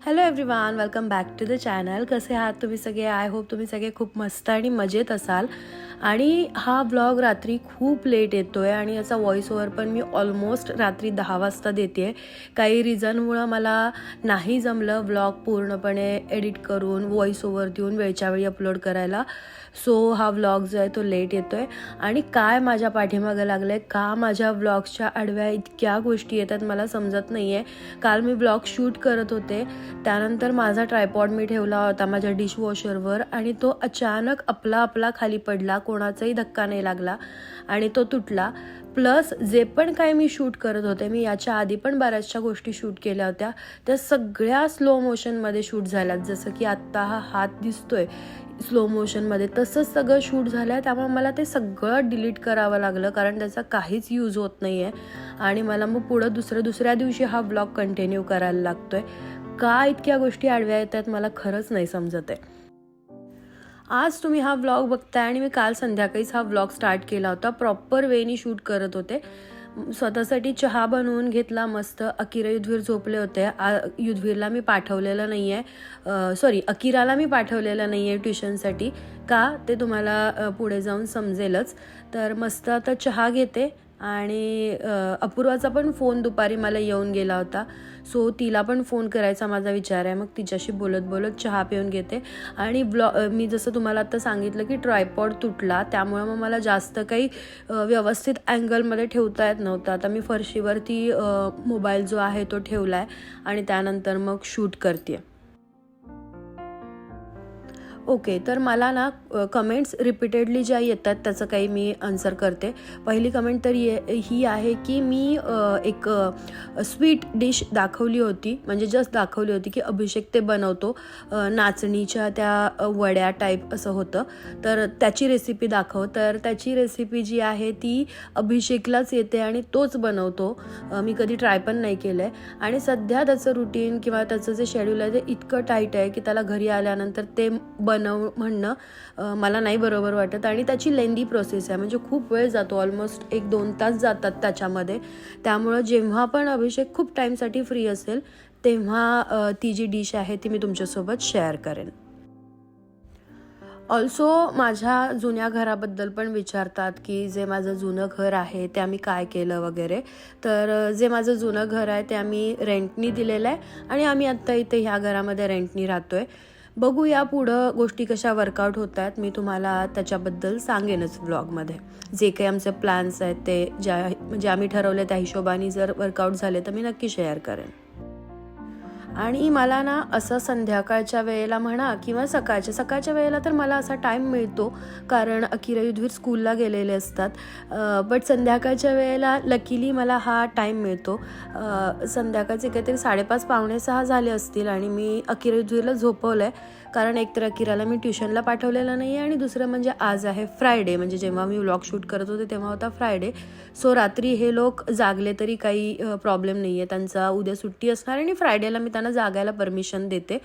Hello everyone welcome back to the channel कसे आहात तुम्ही सगळे? आय होप तुम्ही सगळे खूप मस्त आणि मजेत असाल. आणि हा ब्लॉग रात्री खूप लेट येतो आहे आणि याचा व्हॉइस ओव्हर पण मी ऑलमोस्ट रात्री दहा वाजता देते आहे काही रिझनमुळं मला नाही जमलं ब्लॉग पूर्णपणे एडिट करून व्हॉइस ओव्हर देऊन वेळच्या वेळी अपलोड करायला. सो हा व्लॉग जो आहे तो लेट येतो आहे आणि काय माझ्या पाठीमागं लागलं आहे का माझ्या व्लॉग्सच्या आडव्या इतक्या गोष्टी येतात मला समजत नाही आहे काल मी ब्लॉग शूट करत होते त्यानंतर माझा ट्रायपॉड मी ठेवला होता माझ्या डिशवॉशरवर आणि तो अचानक आपला आपला खाली पडला कोणाचाही धक्का नाही लागला आणि तो तुटला. प्लस जे पण काय मी शूट करत होते मी याच्या आधी पण बऱ्याचशा गोष्टी शूट केल्या होत्या. त्या सगळ्या स्लो मोशनमध्ये शूट झाल्यात. जसं की आत्ता हा हात दिसतोय. स्लो मोशनमध्ये तसंच सगळं शूट झालं आहे त्यामुळे मला ते सगळं डिलीट करावं लागलं कारण त्याचा काहीच यूज होत नाही आहे आणि मला मग पुढं दुसऱ्या दुसऱ्या दिवशी हा ब्लॉग कंटिन्यू करायला लागतो आहे का इतक्या गोष्टी आडव्या येतात मला खरंच नाही समजत आहे. आज तुम्ही हा व्लॉग बघताय आणि मी काल संध्याकाळीच हा व्लॉग स्टार्ट केला होता. प्रॉपर वेनी शूट करत होते. स्वतःसाठी चहा बनवून घेतला मस्त. अकिरा युद्धवीर झोपले होते. आ युद्धवीरला मी पाठवलेलं नाही आहे सॉरी अकिराला मी पाठवलेलं नाही आहे ट्युशनसाठी. का? ते तुम्हाला पुढे जाऊन समजेलच. तर मस्त आता चहा घेते. आणि अपूर्वाचा पण फोन दुपारी मला येऊन गेला होता. सो तिला पण फोन करायचा माझा विचार आहे. मग तिच्याशी बोलत बोलत चहा पिऊन घेते. आणि ब्लॉ मी जसं तुम्हाला आता सांगितलं की ट्रायपॉड तुटला त्यामुळं मग मला जास्त काही व्यवस्थित अँगलमध्ये ठेवता येत नव्हतं. आता मी फरशीवरती मोबाईल जो आहे तो ठेवला आहे आणि त्यानंतर मग शूट करते ओके तर मला ना कमेंट्स रिपीटेडली ज्या येतात त्याचं काही मी आन्सर करते. पहिली कमेंट तर ये ही आहे की मी एक स्वीट डिश दाखवली होती. म्हणजे जस्ट दाखवली होती की अभिषेक ते बनवतो. नाचणीच्या त्या वड्या टाईप असं होतं. तर त्याची रेसिपी दाखव. तर त्याची रेसिपी जी आहे ती अभिषेकलाच येते आणि तोच बनवतो. मी कधी ट्राय पण नाही केलं आहे आणि सध्या त्याचं रुटीन किंवा त्याचं जे शेड्यूल आहे ते इतकं टाईट आहे की त्याला घरी आल्यानंतर ते बनव म्हणणं मला नाही बरोबर वाटत. आणि त्याची लेंदी प्रोसेस आहे. म्हणजे खूप वेळ जातो. ऑलमोस्ट एक दोन तास जातात त्याच्यामध्ये. त्यामुळं जेव्हा पण अभिषेक खूप टाईमसाठी फ्री असेल तेव्हा ती जी डिश आहे ती मी तुमच्यासोबत शेअर करेन. ऑल्सो माझ्या जुन्या घराबद्दल पण विचारतात की जे माझं जुनं घर आहे ते आम्ही काय केलं वगैरे. तर जे माझं जुनं घर आहे ते आम्ही रेंटनी दिलेलं आहे. आणि आम्ही आत्ता इथे ह्या घरामध्ये रेंटनी राहतो आहे बघूया पुढं गोष्टी कशा वर्कआउट होत आहेत मी तुम्हाला त्याच्याबद्दल सांगेनच व्लॉगमध्ये जे काही आमचे प्लॅन्स आहेत ते ज्या म्हणजे आम्ही ठरवले त्या हिशोबाने जर वर्कआउट झाले तर मी नक्की शेअर करेन. आणि मला ना असं संध्याकाळच्या वेळेला म्हणा किंवा सकाळच्या सकाळच्या वेळेला तर मला असा टाईम मिळतो. कारण अकिरा युद्धवीर स्कूलला गेलेले असतात. बट संध्याकाळच्या वेळेला लकीली मला हा टाईम मिळतो. संध्याकाळचे काहीतरी साडेपाच पावणे सहा झाले असतील आणि मी अकिरा युद्धवीरला झोपवलं आहे कारण एकतर अकिराला मी ट्युशनला पाठवलेलं नाही आहे आणि दुसरं म्हणजे आज आहे फ्रायडे म्हणजे जेव्हा मी व्लॉग शूट करत होते तेव्हा होता फ्रायडे. सो रात्री हे लोक जागले तरी काही प्रॉब्लेम नाही आहे त्यांचा उद्या सुट्टी असणार आणि फ्रायडेला मी त्यांना जागायला परमिशन देते.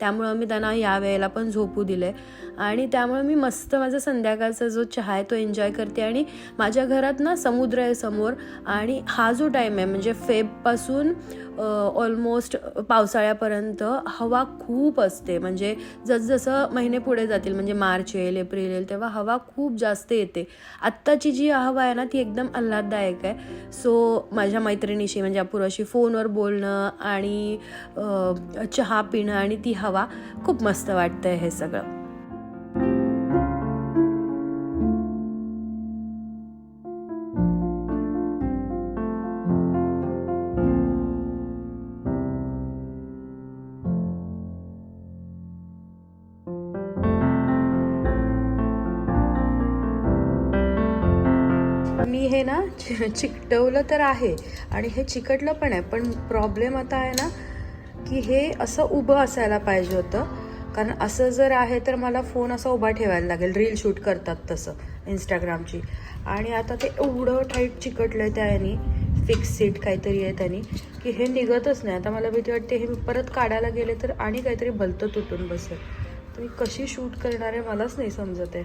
त्यामुळं मी त्यांना या वेळेला पण झोपू दिले आणि त्यामुळे मी मस्त माझा संध्याकाळचा जो चहा आहे तो एन्जॉय करते. आणि माझ्या घरात ना समुद्र आहे समोर आणि हा जो टाईम आहे म्हणजे फेबपासून ऑलमोस्ट पावसाळ्यापर्यंत हवा खूप असते. म्हणजे जसजसं महिने पुढे जातील म्हणजे मार्च येईल एप्रिल येईल तेव्हा हवा खूप जास्त येते. आत्ताची जी हवा आहे ना ती एकदम आल्हाददायक आहे. सो माझ्या मैत्रिणीशी म्हणजे अपूर्वाशी फोनवर बोलणं आणि चहा पिणं आणि ती हवा खूप मस्त वाटतंय हे सगळं. हे ना चि- चिकटवलं तर आहे आणि हे चिकटलं पण आहे. पण प्रॉब्लेम आता आहे ना की हे असं उभं असायला पाहिजे होतं. कारण असं जर आहे तर मला फोन असा उभा ठेवायला लागेल. रील शूट करतात तसं इंस्टाग्रामची आणि आता ते एवढं टाईट चिकटलं आहे त्याने फिक्स सीट काहीतरी आहे त्यांनी की हे निघतच नाही. आता मला भीती वाटते हे मी परत काढायला गेले तर आणि काहीतरी भलतं तुटून बसेल. तर मी कशी शूट करणार आहे मलाच नाही समजत आहे.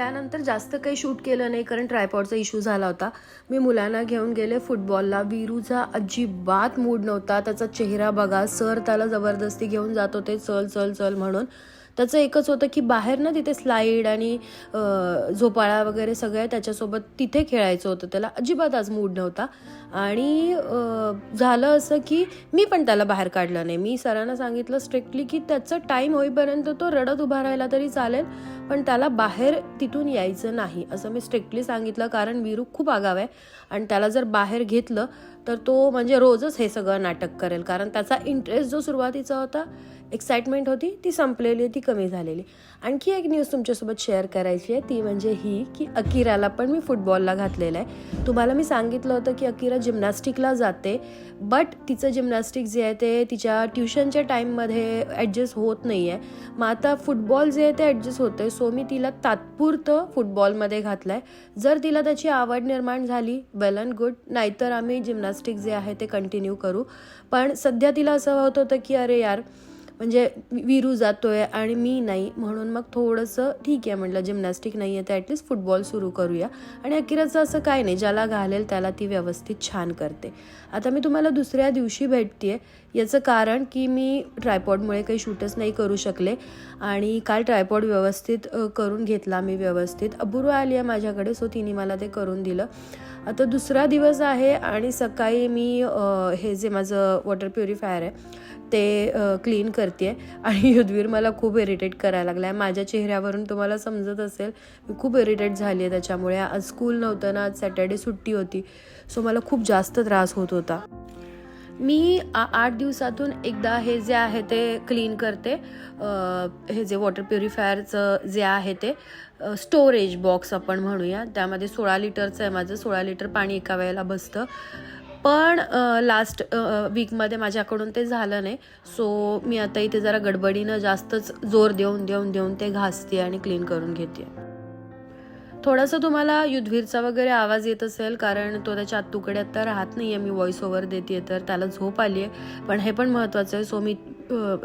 त्यानंतर जास्त काही शूट केलं नाही कारण ट्रायपॉडचा इश्यू झाला होता. मी मुलांना घेऊन गेले फुटबॉलला वीरूचा अजिबात मूड नव्हता. त्याचा चेहरा बघा. सर त्याला जबरदस्ती घेऊन जात होते चल चल चल म्हणून. त्याचं एकच होतं की बाहेर ना तिथे स्लाईड आणि झोपाळा वगैरे सगळं आहे त्याच्यासोबत तिथे खेळायचं होतं. त्याला अजिबात आज मूड नव्हता. आणि झालं असं की मी पण त्याला बाहेर काढलं नाही. मी सरांना सांगितलं स्ट्रिक्टली की त्याचं टाईम होईपर्यंत तो रडत उभा राहिला तरी चालेल पण त्याला बाहेर तिथून यायचं नाही असं मी स्ट्रिक्टली सांगितलं. कारण विरू खूप आगाव आहे आणि त्याला जर बाहेर घेतलं तर तो म्हणजे रोजच हे सगळं नाटक करेल. कारण त्याचा इंटरेस्ट जो सुरुवातीचा होता एक्साइटमेंट होती ती संपलेली ती कमी झालेली. आणखी एक न्यूज तुमच्यासोबत शेअर करायची आहे ती म्हणजे ही की अकिराला पण मी फुटबॉलला घातलेलं आहे. तुम्हाला मी सांगितलं होतं की अकिरा जिम्नॅस्टिकला जाते बट तिचं जिम्नॅस्टिक जे आहे ते तिच्या ट्युशनच्या टाईममध्ये ॲडजस्ट होत नाही आहे मग आता फुटबॉल जे आहे ते ॲडजस्ट होतं आहे सो मी तिला तात्पुरतं फुटबॉलमध्ये घातलं आहे जर तिला त्याची आवड निर्माण झाली वेल अँड गुड नाहीतर आम्ही जिम्नॅस्टिक जे आहे ते कंटिन्यू करू. पण सध्या तिला असं होत होतं की अरे यार म्हणजे विरू जातोय आणि मी नाही. म्हणून मग थोडंसं ठीक आहे म्हटलं जिम्नॅस्टिक नाही आहे तर ॲटलिस्ट फुटबॉल सुरू करूया. आणि अकिराचं असं काय नाही ज्याला घालेल त्याला ती व्यवस्थित छान करते. आता मी तुम्हाला दुसऱ्या दिवशी भेटते याचं कारण की मी ट्रायपॉडमुळे काही शूटच नाही करू शकले. आणि काल ट्रायपॉड व्यवस्थित करून घेतला मी व्यवस्थित. अपूर्व आली आहे माझ्याकडे सो तिने मला ते करून दिलं. आता दुसरा दिवस आहे आणि सकाळी मी हे जे माझं वॉटर प्युरिफायर आहे ते क्लीन करते आहे आणि युद्धवीर मला खूप इरिटेट करायला लागला आहे माझ्या चेहऱ्यावरून तुम्हाला समजत असेल मी खूप इरिटेट झाली आहे त्याच्यामुळे. आज स्कूल नव्हतं ना आज सॅटर्डे सुट्टी होती. सो मला खूप जास्त त्रास होत होता. मी आ आठ दिवसातून एकदा हे जे आहे ते क्लीन करते. हे जे वॉटर प्युरिफायरचं जे आहे ते स्टोरेज बॉक्स आपण म्हणूया. त्यामध्ये सोळा लिटरचं आहे माझं. सोळा लिटर पाणी एका वेळेला बसतं. पण लास्ट वीकमध्ये माझ्याकडून ते झालं नाही. सो मी आता इथे जरा गडबडीनं जास्तच जोर देऊन देऊन देऊन ते घासते आणि क्लीन करून घेते थोडंसं तुम्हाला युद्धवीरचा वगैरे आवाज येत असेल कारण तो त्याच्या आत्तूकडे आता राहत नाही आहे मी व्हॉइस ओव्हर देते तर त्याला झोप आली आहे पण हे पण महत्त्वाचं आहे. सो मी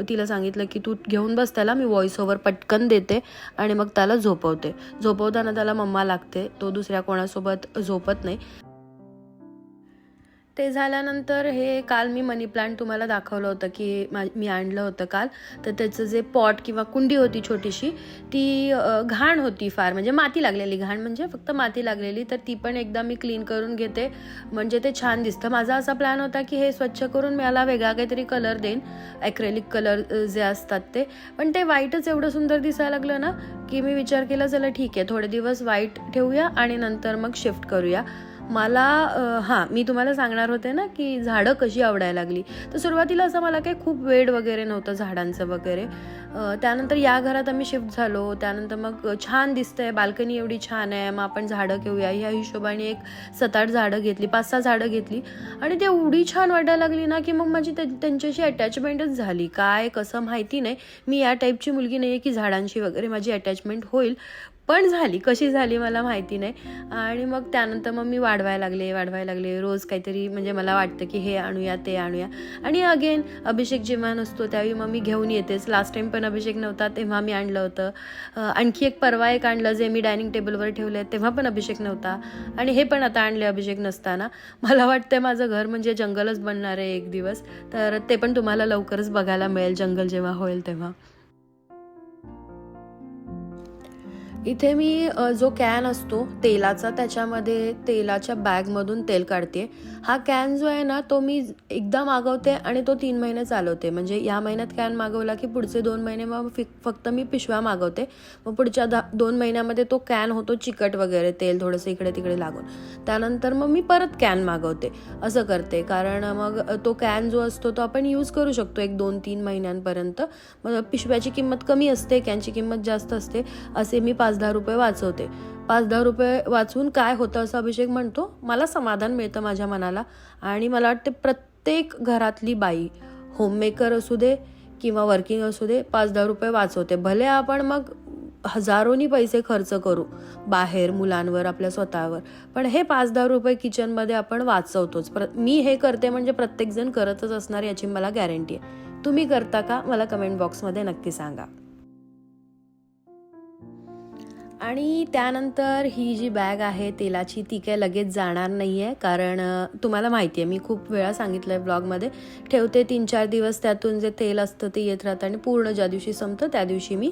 तिला सांगितलं की तू घेऊन बस त्याला मी व्हॉइस ओव्हर पटकन देते आणि मग त्याला झोपवते. झोपवताना त्याला मम्मा लागते. तो दुसऱ्या कोणासोबत झोपत नाही. ते झाल्यानंतर हे काल मी मनी प्लांट तुम्हाला दाखवलं होतं की मा मी आणलं होतं काल. तर त्याचं जे पॉट किंवा कुंडी होती छोटीशी ती घाण होती फार. म्हणजे माती लागलेली घाण म्हणजे फक्त माती लागलेली. तर ती पण एकदा मी क्लीन करून घेते. म्हणजे ते छान दिसतं. माझा असा प्लॅन होता की हे स्वच्छ करून मी याला वेगळा काहीतरी कलर देईन. ॲक्रेलिक कलर जे असतात ते. पण ते व्हाईटच एवढं सुंदर दिसायला लागलं ना की मी विचार केला चला ठीक आहे थोडे दिवस व्हाईट ठेवूया आणि नंतर मग शिफ्ट करूया. मला हां मी तुम्हाला सांगणार होते ना की झाडं कशी आवडायला लागली. तर सुरुवातीला असं मला काही खूप वेड वगैरे नव्हतं झाडांचं वगैरे. त्यानंतर या घरात आम्ही शिफ्ट झालो. त्यानंतर मग छान दिसतंय बाल्कनी एवढी छान आहे. मग आपण झाडं घेऊया. ह्या हिशोबाने एक सात आठ झाडं घेतली पाच सहा झाडं घेतली. आणि ते एवढी छान वाटायला लागली ना की मग माझी त्यांच्याशी अटॅचमेंटच झाली. काय कसं माहिती नाही. मी या टाईपची मुलगी नाही आहे की झाडांशी वगैरे माझी अटॅचमेंट होईल. पण झाली कशी झाली मला माहिती नाही. आणि मग त्यानंतर मग मी वाढवायला लागले वाढवायला लागले. रोज काहीतरी म्हणजे मला वाटतं की हे आणूया ते आणूया. आणि अगेन अभिषेक जेव्हा नसतो त्यावेळी मग मी घेऊन येतेच. लास्ट टाइम पण अभिषेक नव्हता तेव्हा मी आणलं होतं. आणखी एक परवा एक आणलं जे मी डायनिंग टेबलवर ठेवलं आहे तेव्हा पण अभिषेक नव्हता. आणि हे पण आता आणले अभिषेक नसताना. मला वाटतं माझं घर म्हणजे जंगलच बनणार आहे एक दिवस. तर ते पण तुम्हाला लवकरच बघायला मिळेल जंगल जेव्हा होईल तेव्हा. इथे मी जो कॅन असतो तेलाचा त्याच्यामध्ये तेलाच्या बॅगमधून तेल काढते. हा कॅन जो आहे ना तो मी एकदा मागवते आणि तो तीन महिने चालवते. म्हणजे या महिन्यात कॅन मागवला की पुढचे दोन महिने मग फक्त मी पिशव्या मागवते. मग पुढच्या दा दोन महिन्यामध्ये तो कॅन होतो चिकट वगैरे तेल थोडंसं इकडे तिकडे लागून. त्यानंतर मग मी परत कॅन मागवते. असं करते. कारण मग तो कॅन जो असतो तो आपण यूज करू शकतो एक दोन तीन महिन्यांपर्यंत. मग पिशव्याची किंमत कमी असते कॅनची किंमत जास्त असते. असे मी पाच पाच दहा रुपये वाचवते. पाच दहा रुपये वाचून काय होतं असं अभिषेक म्हणतो? मला समाधान मिळतं माझ्या मनाला. आणि मला वाटते प्रत्येक घरातली बाई होममेकर असू दे किंवा वर्किंग असू दे पाच दहा रुपये वाचवते. भले आपण मग हजारोनी पैसे खर्च करू बाहेर मुलांवर आपल्या स्वतःवर. पण हे पाच दहा रुपये किचनमध्ये आपण वाचवतोच. प्र मी हे करते म्हणजे प्रत्येकजण करतच असणार याची मला गॅरंटी आहे. तुम्ही करता का? मला कमेंट बॉक्समध्ये नक्की सांगा. आणि त्यानंतर ही जी बॅग आहे तेलाची ती काय लगेच जाणार नाही आहे कारण तुम्हाला माहिती आहे मी खूप वेळा सांगितलं आहे ब्लॉगमध्ये ठेवते तीन चार दिवस त्यातून जे तेल असतं ते येत राहतं आणि पूर्ण ज्या दिवशी संपतं त्या दिवशी मी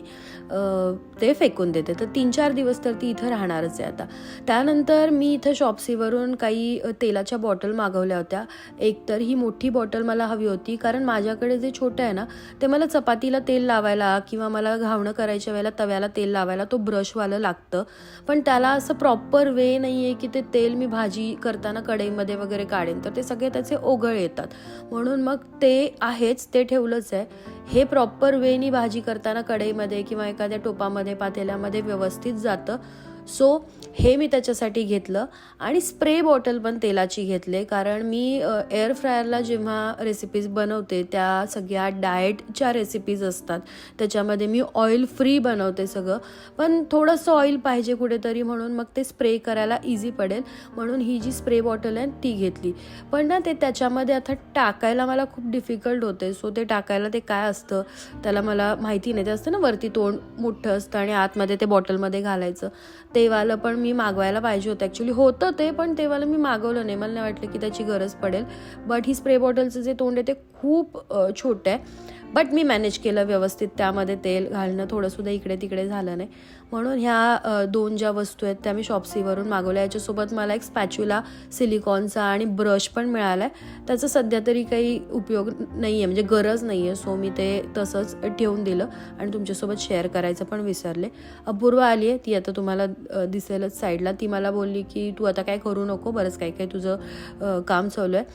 ते फेकून देते. तर तीन चार दिवस तर ती इथं राहणारच आहे आता. त्यानंतर मी इथं शॉप्सीवरून काही तेलाच्या बॉटल मागवल्या होत्या. एक तर ही मोठी बॉटल मला हवी होती कारण माझ्याकडे जे छोटं आहे ना ते मला चपातीला तेल लावायला किंवा मला घावणं करायच्या वेळेला तव्याला तेल लावायला तो ब्रशवालं लागतं. पण त्याला असं प्रॉपर वे नाही आहे की ते तेल मी भाजी करताना कढईमध्ये वगैरे काढेन. तर ते सगळे त्याचे ओघळ येतात. म्हणून मग ते आहेच ते ठेवलंच आहे. हे प्रॉपर वेनी भाजी करताना कढईमध्ये किंवा एखाद्या टोपामध्ये पातेल्यामध्ये व्यवस्थित जातं. सो हे मी त्याच्यासाठी घेतलं आणि स्प्रे बॉटल पण तेलाची घेतले कारण मी एअर फ्रायरला जेव्हा रेसिपीज बनवते त्या सगळ्या डाएटच्या रेसिपीज असतात. त्याच्यामध्ये मी ऑइल फ्री बनवते सगळं. पण थोडंसं ऑइल पाहिजे कुठेतरी म्हणून मग ते स्प्रे करायला इझी पडेल. म्हणून ही जी स्प्रे बॉटल आहे ती घेतली. पण ना ते त्याच्यामध्ये आता टाकायला मला खूप डिफिकल्ट होते. सो ते टाकायला ते काय असतं त्याला मला माहिती नाही. ते असतं ना वरती तोंड मोठं असतं आणि आतमध्ये ते बॉटलमध्ये घालायचं. तेवालं पण मी मागवायला पाहिजे होतं. ॲक्च्युली होतं ते पण तेवालं मी मागवलं नाही. मला नाही वाटलं की त्याची गरज पडेल. बट ही स्प्रे बॉटलचं जे तोंड आहे ते खूप छोटं आहे. बट मी मॅनेज केलं व्यवस्थित त्यामध्ये तेल घालणं. थोडंसुद्धा इकडे तिकडे झालं नाही. म्हणून ह्या दोन ज्या वस्तू आहेत त्या मी शॉप्सीवरून मागवल्या. याच्यासोबत मला एक स्पॅच्युला सिलिकॉनचा आणि ब्रश पण मिळाला आहे त्याचा सध्या तरी काही उपयोग नाही आहे म्हणजे गरज नाही आहे सो मी ते तसंच ठेवून दिलं आणि तुमच्यासोबत शेअर करायचं पण विसरले. अपूर्व आली आहे. ती आता तुम्हाला दिसेलच साईडला ती मला बोलली की तू आता काय करू नको. बरंच काही काही तुझं काम चालू आहे.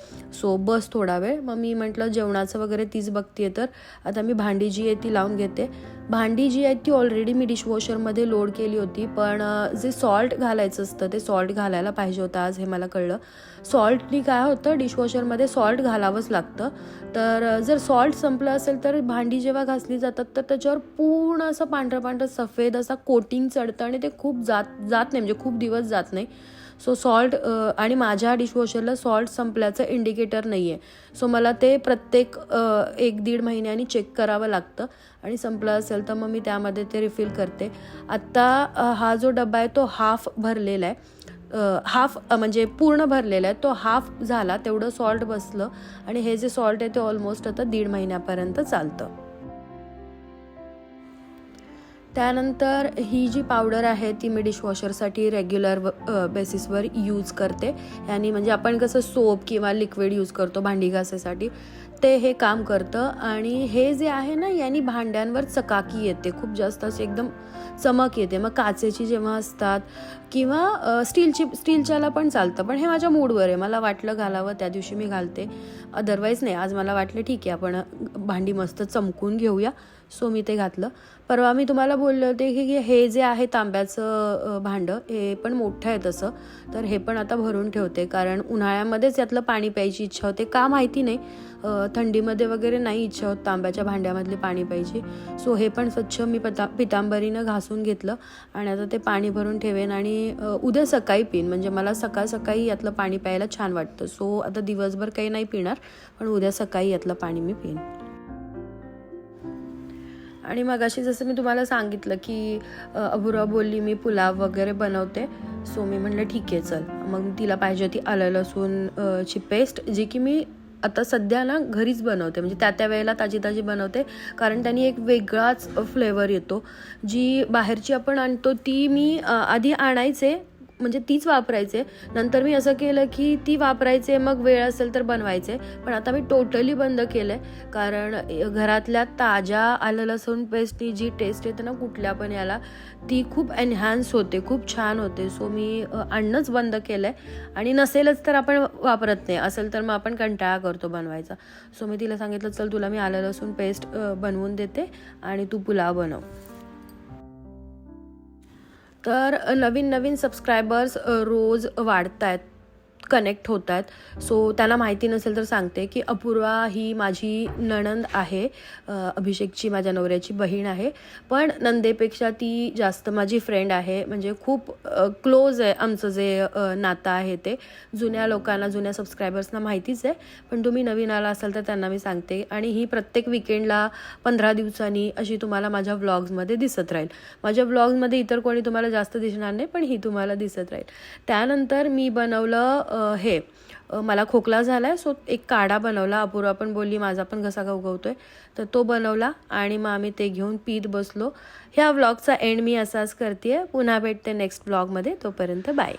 सो बस थोडा वेळ. मग मी म्हटलं जेवणाचं वगैरे तीच बघते तर. आता मी भांडी जी आहे ती लावून घेते. भांडी जी आहे ती ऑलरेडी मी डिशवॉशरमध्ये लोड केली होती पण जे सॉल्ट घालायचं असतं ते सॉल्ट घालायला पाहिजे होतं आज हे मला कळलं. सॉल्टनी काय होतं डिशवॉशरमध्ये सॉल्ट घालावंच लागतं. तर जर सॉल्ट संपलं असेल तर भांडी जेव्हा घासली जातात तर त्याच्यावर पूर्ण असं पांढरं पांढरं सफेद असा कोटिंग चढतं आणि ते खूप जात जात नाही म्हणजे खूप दिवस जात नाही. सो सॉल्ट uh, आणि माझ्या डिशवॉशरला सॉल्ट संपल्याचं इंडिकेटर नाही आहे सो मला ते प्रत्येक uh, एक दीड महिन्यानी चेक करावं लागतं. आणि संपलं असेल तर मग मी त्यामध्ये ते रिफिल करते. आत्ता uh, हा जो डबा आहे तो हाफ भरलेला आहे. हाफ म्हणजे पूर्ण भरलेला आहे. तो हाफ झाला तेवढं सॉल्ट बसलं. आणि हे जे सॉल्ट आहे ते ऑलमोस्ट आता दीड महिन्यापर्यंत चालतं. त्यानंतर ही जी पावडर आहे ती मी डिशवॉशरसाठी रेग्युलर बेसिसवर यूज करते. यानी म्हणजे आपण कसं सोप किंवा लिक्विड यूज करतो भांडी घासायसाठी ते हे काम करतं. आणि हे जे आहे ना यांनी भांड्यांवर चकाकी येते. खूप जास्त अशी एकदम चमक येते. मग काचेची जेव्हा असतात किंवा स्टीलची स्टीलच्याला पण चालतं. पण हे माझ्या मूडवर आहे. मला वाटलं घालावं त्या दिवशी मी घालते. अदरवाईज नाही. आज मला वाटलं ठीक आहे आपण भांडी मस्त चमकून घेऊया. सो मी ते घातलं. परवा मी तुम्हाला बोलले होते की की हे जे आहे तांब्याचं भांडं हे पण मोठं आहे तसं. तर हे पण आता भरून ठेवते. कारण उन्हाळ्यामध्येच यातलं पाणी प्यायची इच्छा होते. का माहिती नाही. थंडीमध्ये वगैरे नाही इच्छा होत तांब्याच्या भांड्यामधले पाणी प्यायची. सो हे पण स्वच्छ मी पता पितांबरीनं घासून घेतलं. आणि आता ते पाणी भरून ठेवेन आणि उद्या सकाळी पिन. म्हणजे मला सकाळ सकाळी यातलं पाणी प्यायला छान वाटतं. सो आता दिवसभर काही नाही पिणार पण उद्या सकाळी यातलं पाणी मी पिन. आणि मग अशी जसं मी तुम्हाला सांगितलं की अ, अबुरा बोलली मी पुलाव वगैरे बनवते. सो मी म्हणलं ठीक आहे चल. मग तिला पाहिजे होती आलं लसूणची ची पेस्ट जी की मी आता सध्या ना घरीच बनवते. म्हणजे त्या त्या वेळेला ताजी ताजी बनवते. कारण त्यांनी एक वेगळाच फ्लेवर येतो. जी बाहेरची आपण आणतो ती मी आधी आणायचे. म्हणजे तीच वापरायचे. नंतर मी असं केलं की ती वापरायचे मग वेळ असेल तर बनवायचे. पण आता मी टोटली बंद केलं आहे कारण घरातल्या ताज्या आलं लसूण पेस्टनी जी टेस्ट येते ना कुठल्या पण याला ती खूप एनहॅन्स होते खूप छान होते. सो मी आणणंच बंद केलं आहे आणि नसेलच तर आपण वापरत नाही. असेल तर मग आपण कंटाळा करतो बनवायचा. सो मी तिला सांगितलं चल तुला मी आलं लसूण पेस्ट बनवून देते आणि तू पुलाव बनव. तर नवीन नवीन सबस्क्रायबर्स रोज वाढत आहेत कनेक्ट होत आहेत सो त्यांना माहिती नसेल तर सांगते की अपूर्वा ही माझी नणंद आहे. अभिषेकची माझ्या नवऱ्याची बहीण आहे. पण नंदेपेक्षा ती जास्त माझी फ्रेंड आहे. म्हणजे खूप क्लोज आहे आमचं जे नातं आहे ते. जुन्या लोकांना जुन्या सबस्क्रायबर्सना माहितीच आहे. पण तुम्ही नवीन आला असाल तर त्यांना मी सांगते. आणि ही प्रत्येक विकेंडला पंधरा दिवसांनी अशी तुम्हाला माझ्या व्लॉग्समध्ये दिसत राहील. माझ्या व्लॉग्समध्ये इतर कोणी तुम्हाला जास्त दिसणार नाही पण ही तुम्हाला दिसत राहील. त्यानंतर मी बनवलं हे मला खोकला झाला आहे सो एक काढा बनवला अपूर्वा पण बोलली माझा पण घसा गवगवतोय. तर तो बनवला आणि मग आम्ही ते घेऊन पीत बसलो. ह्या व्लॉगचा एंड मी असाच करते पुन्हा भेटते नेक्स्ट ब्लॉगमध्ये तोपर्यंत बाय